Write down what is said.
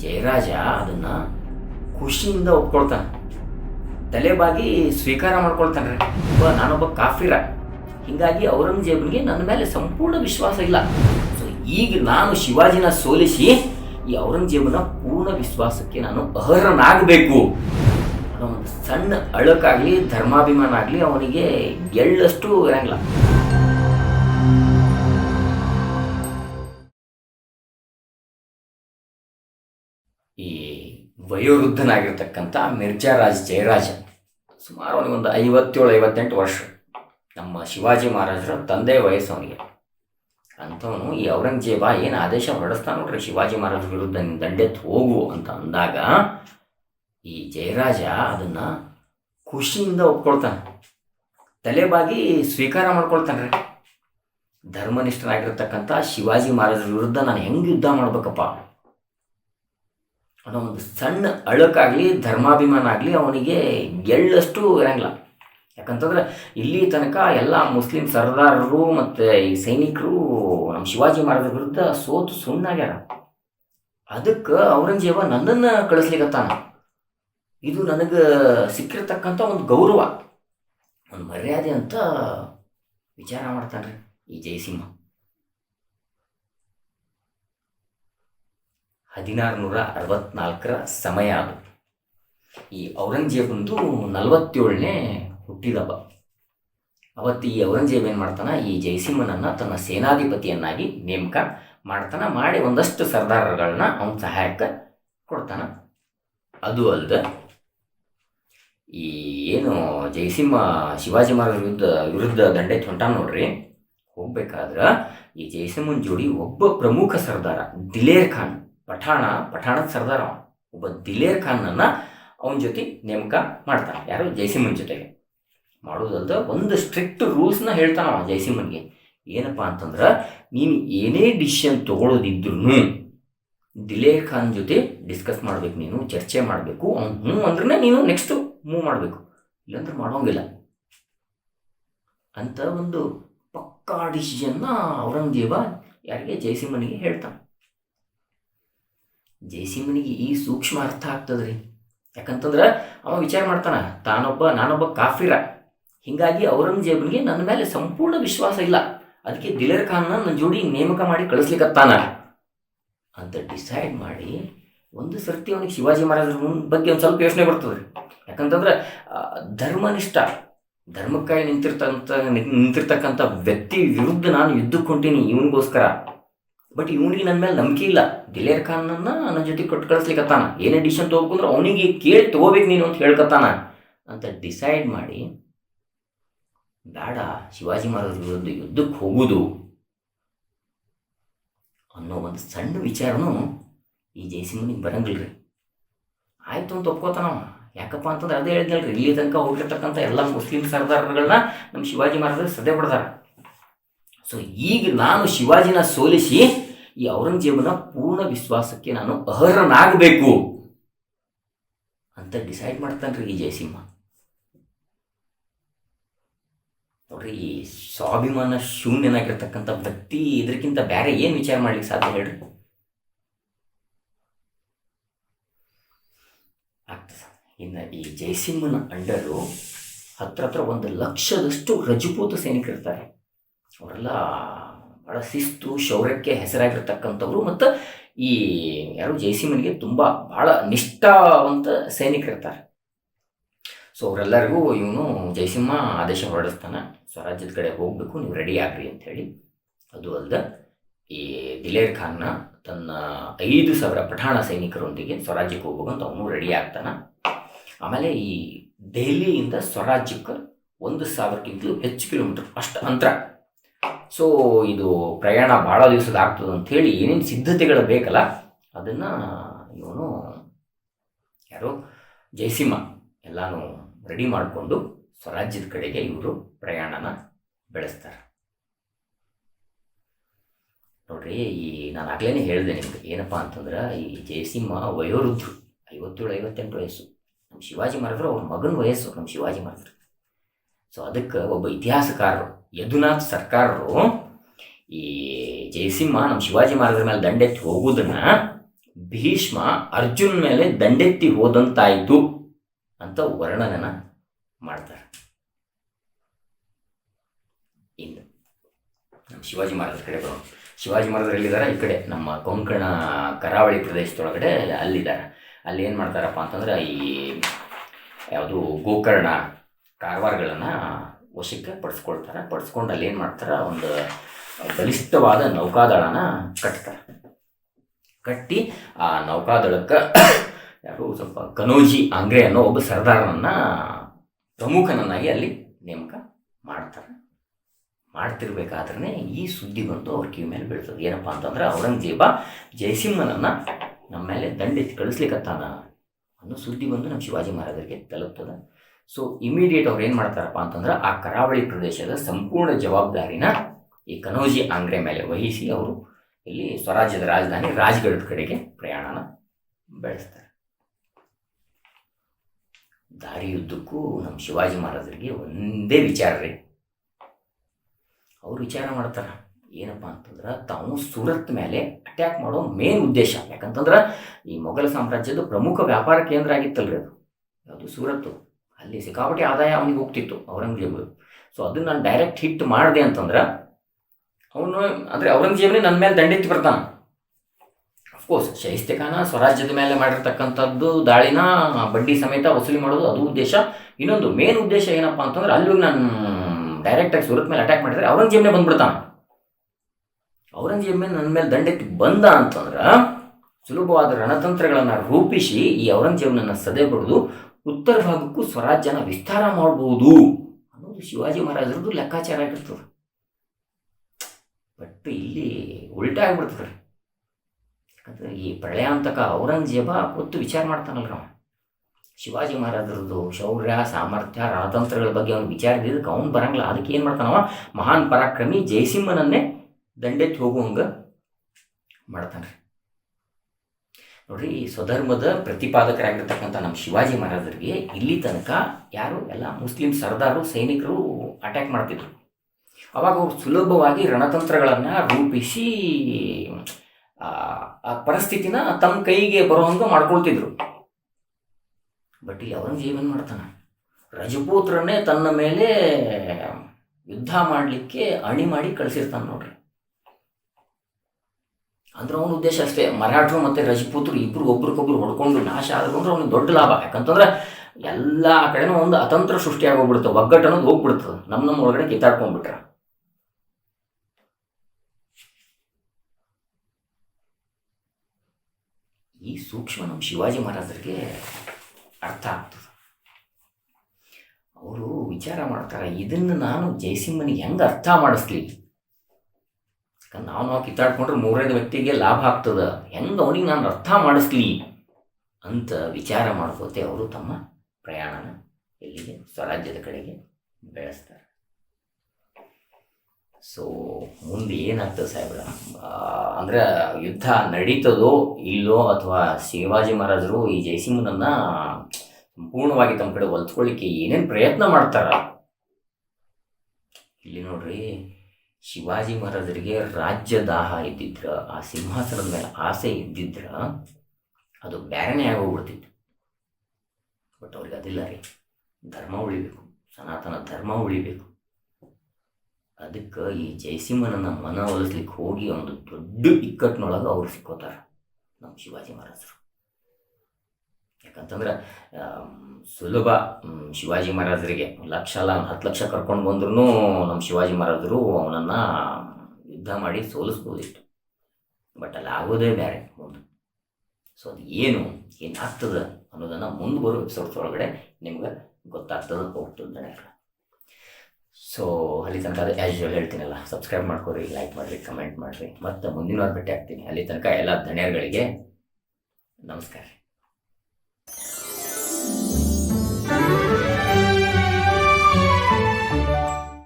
ಜಯರಾಜ ಅದನ್ನ ಖುಷಿಯಿಂದ ಒಪ್ಕೊಳ್ತಾನೆ. ತಲೆಬಾಗಿ ಸ್ವೀಕಾರ ಮಾಡ್ಕೊಳ್ತಾನೆ. ಒಬ್ಬ ನಾನೊಬ್ಬ ಕಾಫಿರ. ಹೀಗಾಗಿ ಔರಂಗಜೇಬನಿಗೆ ನನ್ನ ಮೇಲೆ ಸಂಪೂರ್ಣ ವಿಶ್ವಾಸ ಇಲ್ಲ. ಸೊ ಈಗ ನಾನು ಶಿವಾಜಿನ ಸೋಲಿಸಿ ಈ ಔರಂಗಜೇಬನ ಪೂರ್ಣ ವಿಶ್ವಾಸಕ್ಕೆ ನಾನು ಅರ್ಹನಾಗಬೇಕು. ಅನ್ನೋ ಒಂದು ಸಣ್ಣ ಅಳಕಾಗಲಿ, ಧರ್ಮಾಭಿಮಾನ ಆಗಲಿ ಅವನಿಗೆ ಎಳ್ಳಷ್ಟು ಇರಂಗಿಲ್ಲ. ವಯೋವೃದ್ಧನಾಗಿರ್ತಕ್ಕಂಥ ಮಿರ್ಜಾರಾಜ್ ಜಯರಾಜ. ಸುಮಾರು ಅವನಿಗೊಂದು ಐವತ್ತೇಳು, ಐವತ್ತೆಂಟು ವರ್ಷ. ನಮ್ಮ ಶಿವಾಜಿ ಮಹಾರಾಜರ ತಂದೆ ವಯಸ್ಸು ಅವನಿಗೆ. ಅಂಥವನು ಈ ಔರಂಗಜೇಬ ಏನು ಆದೇಶ ಹೊರಡಿಸ್ತಾ ನೋಡ್ರಿ ಶಿವಾಜಿ ಮಹಾರಾಜ ವಿರುದ್ಧ ನೀನು ದಂಡೆತ್ತು ಹೋಗು ಅಂತ ಅಂದಾಗ ಈ ಜಯರಾಜ ಅದನ್ನು ಖುಷಿಯಿಂದ ಒಪ್ಕೊಳ್ತಾನೆ. ತಲೆಬಾಗಿ ಸ್ವೀಕಾರ ಮಾಡ್ಕೊಳ್ತಾನೆ ರೀ ಧರ್ಮನಿಷ್ಠನಾಗಿರ್ತಕ್ಕಂಥ ಶಿವಾಜಿ ಮಹಾರಾಜರ ವಿರುದ್ಧ ನಾನು ಹೆಂಗೆ ಯುದ್ಧ ಮಾಡ್ಬೇಕಪ್ಪ? ಒಂದು ಸಣ್ಣ ಅಳಕಾಗಲಿ ಧರ್ಮಾಭಿಮಾನ ಆಗಲಿ ಅವನಿಗೆ ಎಳ್ಳಷ್ಟು ಇರಂಗಿಲ್ಲ. ಯಾಕಂತಂದ್ರೆ ಇಲ್ಲಿ ತನಕ ಎಲ್ಲ ಮುಸ್ಲಿಂ ಸರ್ದಾರರು ಮತ್ತು ಈ ಸೈನಿಕರು ನಮ್ಮ ಶಿವಾಜಿ ಮಹಾರಾಜರ ವಿರುದ್ಧ ಸೋತು ಸುಣ್ಣಾಗ್ಯಾರ. ಅದಕ್ಕೆ ಔರಂಗಜೇಬ ನನ್ನನ್ನು ಕಳಿಸ್ಲಿಕ್ಕತ್ತಾನ ಇದು ನನಗೆ ಸಿಕ್ಕಿರ್ತಕ್ಕಂಥ ಒಂದು ಗೌರವ. ಒಂದು ಮರ್ಯಾದೆ ಅಂತ ವಿಚಾರ ಮಾಡ್ತಾನೆ ಈ ಜಯಸಿಂಹ. ಹದಿನಾರು ನೂರ ಅರವತ್ನಾಲ್ಕರ ಸಮಯ ಅದು. ಈ ಔರಂಗಜೇಬಂದು ನಲವತ್ತೇಳನೇ ಹುಟ್ಟಿದಬ್ಬ ಅವತ್ತು ಈ ಔರಂಗಜೇಬ್ ಏನು ಮಾಡ್ತಾನೆ? ಈ ಜಯಸಿಂಹನನ್ನು ತನ್ನ ಸೇನಾಧಿಪತಿಯನ್ನಾಗಿ ನೇಮಕ ಮಾಡ್ತಾನೆ, ಮಾಡಿ ಒಂದಷ್ಟು ಸರ್ದಾರಗಳನ್ನ ಅವನ ಸಹಾಯಕ್ಕೆ ಕೊಡ್ತಾನೆ. ಅದು ಅಲ್ಲದೆ ಈ ಏನು ಜಯಸಿಂಹ ಶಿವಾಜಿ ಮಹಾರಾಜ ವಿರುದ್ಧ ವಿರುದ್ಧ ದಂಡೆ ಹೊಂಟ ನೋಡ್ರಿ. ಹೋಗ್ಬೇಕಾದ್ರೆ ಈ ಜಯಸಿಂಹನ ಜೋಡಿ ಒಬ್ಬ ಪ್ರಮುಖ ಸರ್ದಾರ ದಿಲೇರ್ ಖಾನ್. ಪಠಾಣ, ಪಠಾಣದ ಸರ್ದಾರ ಅವನು ಒಬ್ಬ ದಿಲೇರ್ ಖಾನ್ನನ್ನು ಅವನ ಜೊತೆ ನೇಮಕ ಮಾಡ್ತಾನೆ. ಯಾರು? ಜೈಸಿಮನ್ ಜೊತೆಗೆ. ಮಾಡೋದಲ್ದ ಒಂದು ಸ್ಟ್ರಿಕ್ಟ್ ರೂಲ್ಸ್ನ ಹೇಳ್ತಾನೆ ಅವ ಜೈಸಿಮನ್ಗೆ ಏನಪ್ಪ ಅಂತಂದ್ರೆ, ನೀನು ಏನೇ ಡಿಸಿಷನ್ ತಗೊಳ್ಳೋದಿದ್ರು ದಿಲೇರ್ ಖಾನ್ ಜೊತೆ ಡಿಸ್ಕಸ್ ಮಾಡ್ಬೇಕು ನೀನು, ಚರ್ಚೆ ಮಾಡಬೇಕು, ಅವ್ನು ಹ್ಞೂ ಅಂದ್ರೆ ನೀನು ನೆಕ್ಸ್ಟ್ ಮೂವ್ ಮಾಡಬೇಕು. ಇಲ್ಲಾಂದ್ರೆ ಮಾಡೋಂಗಿಲ್ಲ. ಅಂತ ಒಂದು ಪಕ್ಕಾ ಡಿಸಿಷನ್ನ ಔರಂಗಜೇಬ ಯಾರಿಗೆ? ಜಯಸಿಂಹನಿಗೆ ಹೇಳ್ತಾನೆ. ಜಯಸಿಂಹನಿಗೆ ಈ ಸೂಕ್ಷ್ಮ ಅರ್ಥ ಆಗ್ತದ್ರಿ ಯಾಕಂತಂದ್ರೆ ಅವ ವಿಚಾರ ಮಾಡ್ತಾನ, ತಾನೊಬ್ಬ, ನಾನೊಬ್ಬ ಕಾಫಿರ. ಹೀಗಾಗಿ ಔರಂಗಜೇಬನಿಗೆ ನನ್ನ ಮೇಲೆ ಸಂಪೂರ್ಣ ವಿಶ್ವಾಸ ಇಲ್ಲ. ಅದಕ್ಕೆ ದಿಲೇರ್ ಖಾನ್ನ ನನ್ನ ಜೋಡಿ ನೇಮಕ ಮಾಡಿ ಕಳಿಸ್ಲಿಕ್ಕತ್ತಾನ ಅಂತ ಡಿಸೈಡ್ ಮಾಡಿ ಒಂದು ಸರ್ತಿ ಅವನಿಗೆ ಶಿವಾಜಿ ಮಹಾರಾಜರ ಬಗ್ಗೆ ಒಂದು ಸ್ವಲ್ಪ ಯೋಚನೆ ಬರ್ತದೆ ಯಾಕಂತಂದ್ರೆ ಧರ್ಮನಿಷ್ಠ. ಧರ್ಮಕ್ಕಾಗಿ ನಿಂತಿರ್ತಕ್ಕಂಥ ನಿಂತಿರ್ತಕ್ಕಂಥ ವ್ಯಕ್ತಿ ವಿರುದ್ಧ ನಾನು ಯುದ್ಧಕ್ಕೆ ಹೊಂಟೀನಿ, ಇವನಿಗೋಸ್ಕರ. ಬಟ್ ಇವನಿಗೆ ನನ್ನ ಮೇಲೆ ನಂಬಿಕೆ ಇಲ್ಲ. ದಿಲೇರ್ ಖಾನನ್ನ ನನ್ನ ಜೊತೆ ಕೊಟ್ಟು ಕಳಿಸ್ಲಿಕ್ಕತ್ತಾನ ಏನೇ ಡಿಸಿಷನ್ ತೊಗೋಬೇಕಂದ್ರೆ ಅವನಿಗೆ ಕೇಳಿ ತೊಗೋಬೇಕು ನೀನು ಅಂತ ಹೇಳ್ಕತ್ತಾನ. ಅಂತ ಡಿಸೈಡ್ ಮಾಡಿ, ಬೇಡ, ಶಿವಾಜಿ ಮಹಾರಾಜ ವಿರುದ್ಧ ಯುದ್ಧಕ್ಕೆ ಹೋಗುವುದು ಅನ್ನೋ ಒಂದು ಸಣ್ಣ ವಿಚಾರನೂ ಈ ಜಯಸಿಂಹನಿಗೆ ಬರಂಗಿಲ್ಲ ರೀ ಆಯ್ತು ಅಂತ ಒಪ್ಕೋತಾನವ ಯಾಕಪ್ಪ ಅಂತಂದ್ರೆ ಅದೇ ಹೇಳಿದ್ನಲ್ರಿ ಇಲ್ಲಿ ತನಕ ಹೋಗಿರ್ತಕ್ಕಂಥ ಎಲ್ಲ ಮುಸ್ಲಿಂ ಸರ್ದಾರ್ಗಳನ್ನ ನಮ್ಮ ಶಿವಾಜಿ ಮಹಾರಾಜರು ಸದೆ ಬಡ್ದಾರ ಸೊ ಈಗ ನಾನು ಶಿವಾಜಿನ ಸೋಲಿಸಿ ಈ ಔರಂಗಜೇಬನ ಪೂರ್ಣ ವಿಶ್ವಾಸಕ್ಕೆ ನಾನು ಅರ್ಹನಾಗಬೇಕು ಅಂತ ಡಿಸೈಡ್ ಮಾಡ್ತಾನ್ರಿ ಈ ಜಯಸಿಂಹ. ನೋಡ್ರಿ, ಈ ಸ್ವಾಭಿಮಾನ ಶೂನ್ಯನಾಗಿರ್ತಕ್ಕಂಥ ವ್ಯಕ್ತಿ ಇದಕ್ಕಿಂತ ಬೇರೆ ಏನು ವಿಚಾರ ಮಾಡ್ಲಿಕ್ಕೆ ಸಾಧ್ಯ ಹೇಳ್ರಿ? ಆಗ್ತದೆ ಇನ್ನು ಈ ಜಯಸಿಂಹನ ಅಂಡರು ಹತ್ರ ಹತ್ರ ಒಂದು ಲಕ್ಷದಷ್ಟು ರಜಪೂತ ಸೈನಿಕರಿರ್ತಾರೆ. ಅವರೆಲ್ಲ ಭಾಳ ಶಿಸ್ತು, ಶೌರ್ಯಕ್ಕೆ ಹೆಸರಾಗಿರ್ತಕ್ಕಂಥವ್ರು ಮತ್ತು ಈ ಯಾರು ಜಯಸಿಂಹನಿಗೆ ತುಂಬ ಭಾಳ ನಿಷ್ಠಾವಂತ ಸೈನಿಕರಿರ್ತಾರೆ. ಸೊ ಅವರೆಲ್ಲರಿಗೂ ಇವನು ಜಯಸಿಂಹ ಆದೇಶ ಹೊರಡಿಸ್ತಾನೆ. ಸ್ವರಾಜ್ಯದ ಕಡೆ ಹೋಗಬೇಕು, ನೀವು ರೆಡಿ ಆಗ್ರಿ ಅಂಥೇಳಿ. ಅದು ಅಲ್ಲದೆ ಈ ದಿಲೇರ್ ಖಾನ್ನ ತನ್ನ ಐದು ಸಾವಿರ ಪಠಾಣ ಸೈನಿಕರೊಂದಿಗೆ ಸ್ವರಾಜ್ಯಕ್ಕೆ ಹೋಗ್ಬೇಕಂತ ಅವನು ರೆಡಿ ಆಗ್ತಾನೆ. ಆಮೇಲೆ ಈ ದೆಹಲಿಯಿಂದ ಸ್ವರಾಜ್ಯಕ್ಕೆ ಒಂದು ಸಾವಿರಕ್ಕಿಂತಲೂ ಹೆಚ್ಚು ಕಿಲೋಮೀಟರ್ ಅಷ್ಟು ಅಂತರ. ಸೊ ಇದು ಪ್ರಯಾಣ ಭಾಳ ದಿವಸದ ಆಗ್ತದೆ ಅಂಥೇಳಿ ಏನೇನು ಸಿದ್ಧತೆಗಳು ಬೇಕಲ್ಲ, ಅದನ್ನು ಇವನು ಯಾರು ಜಯಸಿಂಹ ಎಲ್ಲನೂ ರೆಡಿ ಮಾಡಿಕೊಂಡು ಸ್ವರಾಜ್ಯದ ಕಡೆಗೆ ಇವರು ಪ್ರಯಾಣನ ಬೆಳೆಸ್ತಾರೆ. ನೋಡ್ರಿ, ಈ ನಾನು ಆಗ್ಲೇ ಹೇಳಿದೆ ನಿಮ್ಗೆ, ಏನಪ್ಪ ಅಂತಂದ್ರೆ ಈ ಜಯಸಿಂಹ ವಯೋವೃದ್ಧರು ಐವತ್ತೇಳು, ಐವತ್ತೆಂಟು ವಯಸ್ಸು. ನಮ್ಮ ಶಿವಾಜಿ ಮಹಾರಾಜರು ಅವ್ರ ಮಗನ ವಯಸ್ಸು ನಮ್ಮ ಶಿವಾಜಿ ಮಹಾರಾಜರು ಸೊ ಅದಕ್ಕೆ ಒಬ್ಬ ಇತಿಹಾಸಕಾರರು ಯದುನಾಥ್ ಸರ್ಕಾರರು ಈ ಜಯಸಿಂಹ ನಮ್ಮ ಶಿವಾಜಿ ಮಹಾರಾಜರ ಮೇಲೆ ದಂಡೆತ್ತಿ ಹೋಗುವುದನ್ನ ಭೀಷ್ಮ ಅರ್ಜುನ್ ಮೇಲೆ ದಂಡೆತ್ತಿ ಹೋದಂತಾಯಿತು ಅಂತ ವರ್ಣನೆನ ಮಾಡ್ತಾರೆ. ಇನ್ನು ನಮ್ಮ ಶಿವಾಜಿ ಮಹಾರಾಜರ ಕಡೆ ಬರೋಣ. ಶಿವಾಜಿ ಮಹಾರಾಜರು ಎಲ್ಲಿದ್ದಾರೆ? ಈ ಕಡೆ ನಮ್ಮ ಕೊಂಕಣ ಕರಾವಳಿ ಪ್ರದೇಶದೊಳಗಡೆ ಅಲ್ಲಿದ್ದಾರೆ. ಅಲ್ಲಿ ಏನು ಮಾಡ್ತಾರಪ್ಪ ಅಂತಂದ್ರೆ ಈ ಯಾವುದು ಗೋಕರ್ಣ ಕಾರವಾರಗಳನ್ನು ವಶಕ್ಕೆ ಪಡಿಸ್ಕೊಳ್ತಾರೆ. ಪಡಿಸ್ಕೊಂಡು ಅಲ್ಲಿ ಏನು ಮಾಡ್ತಾರೆ? ಒಂದು ಬಲಿಷ್ಠವಾದ ನೌಕಾದಳನ ಕಟ್ತಾರೆ. ಕಟ್ಟಿ ಆ ನೌಕಾದಳಕ್ಕೆ ಯಾರು? ಸ್ವಲ್ಪ ಕನೋಜಿ ಆಂಗ್ರೆ ಅನ್ನೋ ಒಬ್ಬ ಸರ್ದಾರನನ್ನು, ಪ್ರಮುಖನನ್ನಾಗಿ ಅಲ್ಲಿ ನೇಮಕ ಮಾಡ್ತಾರೆ. ಮಾಡ್ತಿರ್ಬೇಕಾದ್ರೆ ಈ ಸುದ್ದಿ ಬಂತು ಅವ್ರ ಕಿವಿ ಮೇಲೆ ಬೀಳ್ತದೆ. ಏನಪ್ಪ ಅಂತಂದ್ರೆ ಔರಂಗಜೇಬ ಜಯಸಿಂಹನನ್ನು ನಮ್ಮ ಮೇಲೆ ದಂಡೆತ್ತಿ ಕಳಿಸ್ಲಿಕ್ಕತ್ತಾನ ಅನ್ನೋ ಸುದ್ದಿ ಬಂದು ನಮ್ಮ ಶಿವಾಜಿ ಮಹಾರಾಜರಿಗೆ ತಲುಪ್ತದೆ. ಸೊ ಇಮಿಡಿಯೇಟ್ ಅವ್ರು ಏನು ಮಾಡ್ತಾರಪ್ಪ ಅಂತಂದ್ರೆ ಆ ಕರಾವಳಿ ಪ್ರದೇಶದ ಸಂಪೂರ್ಣ ಜವಾಬ್ದಾರಿನ ಈ ಕನೋಜಿ ಆಂಗ್ರೆ ಮೇಲೆ ವಹಿಸಿ ಅವರು ಇಲ್ಲಿ ಸ್ವರಾಜ್ಯದ ರಾಜಧಾನಿ ರಾಜ್ಗಢದ ಕಡೆಗೆ ಪ್ರಯಾಣನ ಬೆಳೆಸ್ತಾರೆ. ದಾರಿಯುದ್ದಕ್ಕೂ ನಮ್ಮ ಶಿವಾಜಿ ಮಹಾರಾಜರಿಗೆ ಒಂದೇ ವಿಚಾರ ರೀ. ಅವ್ರು ವಿಚಾರ ಮಾಡ್ತಾರೆ, ಏನಪ್ಪ ಅಂತಂದ್ರೆ ತಾವು ಸೂರತ್ ಮೇಲೆ ಅಟ್ಯಾಕ್ ಮಾಡೋ ಮೇನ್ ಉದ್ದೇಶ. ಯಾಕಂತಂದ್ರೆ ಈ ಮೊಘಲ್ ಸಾಮ್ರಾಜ್ಯದ ಪ್ರಮುಖ ವ್ಯಾಪಾರ ಕೇಂದ್ರ ಆಗಿತ್ತಲ್ರಿ ಅದು. ಯಾವುದು? ಸೂರತ್ತು. ಅಲ್ಲಿ ಸಿಕ್ಕಾಪಟ್ಟೆ ಆದಾಯ ಅವನಿಗೆ ಹೋಗ್ತಿತ್ತು, ಔರಂಗಜೇಬ್. ಸೊ ಅದನ್ನ ನಾನು ಡೈರೆಕ್ಟ್ ಹಿಟ್ ಮಾಡಿದೆ ಅಂತಂದ್ರೆ, ಅವನು ಅಂದರೆ ಔರಂಗಜೇಬನೇ ನನ್ನ ಮೇಲೆ ದಂಡೆತ್ತಿ ಬರ್ತಾನೆ. ಅಫ್ಕೋರ್ಸ್ ಶೈಸ್ತಿಕಾನ ಸ್ವರಾಜ್ಯದ ಮೇಲೆ ಮಾಡಿರ್ತಕ್ಕಂಥದ್ದು ದಾಳಿನ ಬಡ್ಡಿ ಸಮೇತ ವಸೂಲಿ ಮಾಡೋದು ಅದು ಉದ್ದೇಶ. ಇನ್ನೊಂದು ಮೇನ್ ಉದ್ದೇಶ ಏನಪ್ಪ ಅಂತಂದ್ರೆ ಅಲ್ಲಿ ನಾನು ಡೈರೆಕ್ಟಾಗಿ ಸೂರತ್ ಮೇಲೆ ಅಟ್ಯಾಕ್ ಮಾಡಿದ್ರೆ ಔರಂಗಜೇಬನೇ ಬಂದ್ಬಿಡ್ತಾನೆ. ಔರಂಗಜೇಬ್ ಮೇಲೆ ನನ್ನ ಮೇಲೆ ದಂಡೆತ್ತಿ ಬಂದ ಅಂತಂದ್ರೆ ಸುಲಭವಾದ ರಣತಂತ್ರಗಳನ್ನು ರೂಪಿಸಿ ಈ ಔರಂಗಜೇಬನನ್ನು ಸದೆ ಬಡಿದು ಉತ್ತರ ಭಾಗಕ್ಕೂ ಸ್ವರಾಜ್ಯನ ವಿಸ್ತಾರ ಮಾಡ್ಬೋದು ಅನ್ನೋದು ಶಿವಾಜಿ ಮಹಾರಾಜರದ್ದು ಲೆಕ್ಕಾಚಾರ ಆಗಿರ್ತದೆ. ಬಟ್ ಇಲ್ಲಿ ಉಲ್ಟಾ ಆಗ್ಬಿಡ್ತದೆ ಯಾಕಂದ್ರೆ ಈ ಪ್ರಳಯಾಂತಕ ಔರಂಗಜೇಬ ಹೊತ್ತು ವಿಚಾರ ಮಾಡ್ತಾನಲ್ರ ಅವ ಶಿವಾಜಿ ಮಹಾರಾಜರದ್ದು ಶೌರ್ಯ, ಸಾಮರ್ಥ್ಯ, ರಾಜತಂತ್ರಗಳ ಬಗ್ಗೆ ಅವನು ವಿಚಾರದಿದ್ದಕ್ಕೆ ಅವ್ನು ಬರಂಗಿಲ್ಲ. ಅದಕ್ಕೆ ಏನು ಮಾಡ್ತಾನವ? ಮಹಾನ್ ಪರಾಕ್ರಮಿ ಜಯಸಿಂಹನನ್ನೇ ದಂಡೆತ್ತಿ ಹೋಗುವಂಗ ಮಾಡ್ತಾನೆ ನೋಡ್ರಿ ಈ ಸ್ವಧರ್ಮದ ಪ್ರತಿಪಾದಕರಾಗಿರ್ತಕ್ಕಂಥ ನಮ್ಮ ಶಿವಾಜಿ ಮಹಾರಾಜರಿಗೆ ಇಲ್ಲಿ ತನಕ ಯಾರು? ಎಲ್ಲ ಮುಸ್ಲಿಂ ಸರ್ದಾರು, ಸೈನಿಕರು ಅಟ್ಯಾಕ್ ಮಾಡ್ತಿದ್ರು. ಅವಾಗ ಅವರು ಸುಲಭವಾಗಿ ರಣತಂತ್ರಗಳನ್ನು ರೂಪಿಸಿ, ಆ ಪರಿಸ್ಥಿತಿನ ತಮ್ಮ ಕೈಗೆ ಬರುವಂಗೆ ಮಾಡ್ಕೊಳ್ತಿದ್ರು. ಬಟ್ ಈ ಔರಂಗಜೇಬ್ ಜೀವನ ಮಾಡ್ತಾನೆ. ರಜಪೂತ್ರನೇ ತನ್ನ ಮೇಲೆ ಯುದ್ಧ ಮಾಡಲಿಕ್ಕೆ ಅಣಿ ಮಾಡಿ ಕಳಿಸಿರ್ತಾನೆ ನೋಡ್ರಿ. ಅಂದ್ರೆ ಅವನ ಉದ್ದೇಶ ಅಷ್ಟೇ. ಮರಾಠರು ಮತ್ತು ರಜಪೂತರು ಇಬ್ಬರು ಒಬ್ರಿಗೊಬ್ರು ಹೊಡ್ಕೊಂಡು ನಾಶ ಆದ್ರೆ ಅವ್ನಿಗೆ ದೊಡ್ಡ ಲಾಭ. ಯಾಕಂತಂದ್ರೆ ಎಲ್ಲ ಕಡೆನೂ ಒಂದು ಅತಂತ್ರ ಸೃಷ್ಟಿಯಾಗೋಗ್ಬಿಡುತ್ತೆ. ಒಗ್ಗಟ್ಟು ಅನ್ನೋದು ಹೋಗ್ಬಿಡ್ತದೆ. ನಮ್ಮ ನಮ್ಮ ಒಳಗಡೆ ಕಿತ್ತಾಡ್ಕೊಂಡ್ಬಿಟ್ರೆ. ಈ ಸೂಕ್ಷ್ಮ ನಮ್ಮ ಶಿವಾಜಿ ಮಹಾರಾಜರಿಗೆ ಅರ್ಥ ಆಗ್ತದೆ. ಅವರು ವಿಚಾರ ಮಾಡ್ತಾರೆ, ಇದನ್ನು ನಾನು ಜಯಸಿಂಹನಿಗೆ ಹೆಂಗೆ ಅರ್ಥ ಮಾಡಿಸ್ಲಿ? ನಾವು ನಾವು ಕಿತ್ತಾಡ್ಕೊಂಡ್ರೆ ಮೂರನೇ ವ್ಯಕ್ತಿಗೆ ಲಾಭ ಆಗ್ತದೆ. ಹೆಂಗೆ ಅವನಿಗೆ ನಾನು ಅರ್ಥ ಮಾಡಿಸ್ಲಿ ಅಂತ ವಿಚಾರ ಮಾಡ್ಕೋತೆ ಅವರು ತಮ್ಮ ಪ್ರಯಾಣನ ಎಲ್ಲಿಗೆ ಸ್ವರಾಜ್ಯದ ಕಡೆಗೆ ಬೆಳೆಸ್ತಾರೆ. ಸೊ ಮುಂದೆ ಏನಾಗ್ತದೆ ಸಾಹೇಬ್ರ? ಅಂದ್ರೆ ಯುದ್ಧ ನಡೀತದೋ ಇಲ್ಲೋ ಅಥವಾ ಶಿವಾಜಿ ಮಹಾರಾಜರು ಈ ಜಯಸಿಂಹನನ್ನ ಸಂಪೂರ್ಣವಾಗಿ ತಮ್ಮ ಕಡೆ ಒಲ್ತ್ಕೊಳ್ಳಿಕ್ಕೆ ಏನೇನು ಪ್ರಯತ್ನ ಮಾಡ್ತಾರ? ಇಲ್ಲಿ ನೋಡ್ರಿ ಶಿವಾಜಿ ಮಹಾರಾಜರಿಗೆ ರಾಜ್ಯ ದಾಹ ಇದ್ದಿದ್ರ, ಆ ಸಿಂಹಾಸನದ ಮೇಲೆ ಆಸೆ ಇದ್ದಿದ್ರ, ಅದು ಬೇರೆನೇ ಆಗೋಗ್ಬಿಡ್ತಿತ್ತು. ಬಟ್ ಅವ್ರಿಗೆ ಅದಿಲ್ಲ ರೀ. ಧರ್ಮ ಉಳಿಬೇಕು. ಸನಾತನ ಧರ್ಮ ಉಳಿಬೇಕು. ಅದಕ್ಕೆ ಈ ಜಯಸಿಂಹನನ್ನ ಮನವೊಲಿಸ್ಲಿಕ್ಕೆ ಹೋಗಿ ಒಂದು ದೊಡ್ಡ ಇಕ್ಕಟ್ಟಿನೊಳಗೆ ಅವ್ರು ಸಿಕ್ಕೋತಾರೆ ನಮ್ಮ ಶಿವಾಜಿ ಮಹಾರಾಜರು. ಆಮ್, ಸುಲಭ ಶಿವಾಜಿ ಮಹಾರಾಜರಿಗೆ ಲಕ್ಷ ಅಲ್ಲ ಒಂದು ಹತ್ತು ಲಕ್ಷ ಕರ್ಕೊಂಡು ಬಂದ್ರೂ ನಮ್ಮ ಶಿವಾಜಿ ಮಹಾರಾಜರು ಅವನನ್ನು ಯುದ್ಧ ಮಾಡಿ ಸೋಲಿಸ್ಬೋದಿತ್ತು ಬಟ್ ಅಲ್ಲಿ ಆಗೋದೇ ಬೇರೆ ಮುಂದೆ ಸೊ ಅದು ಏನು ಏನಾಗ್ತದೆ ಅನ್ನೋದನ್ನು ಮುಂದೆ ಬರೋ ಎಪಿಸೋಡ್ಸ್ ಒಳಗಡೆ ನಿಮ್ಗೆ ಗೊತ್ತಾಗ್ತದೆ ಹೋಗ್ತದೆ ನನಗೆ ಸೊ ಅಲ್ಲಿ ತನಕ ಅದು ಆ್ಯಸ್ ಹೇಳ್ತೀನಲ್ಲ ಸಬ್ಸ್ಕ್ರೈಬ್ ಮಾಡ್ಕೊರಿ ಲೈಕ್ ಮಾಡಿರಿ ಕಮೆಂಟ್ ಮಾಡಿರಿ. ಮತ್ತು ಮುಂದಿನ ವಾರ ಭೇಟಿ ಆಗ್ತೀನಿ. ಅಲ್ಲಿ ತನಕ ಎಲ್ಲ ಧನ್ಯಗಳಿಗೆ ನಮಸ್ಕಾರ.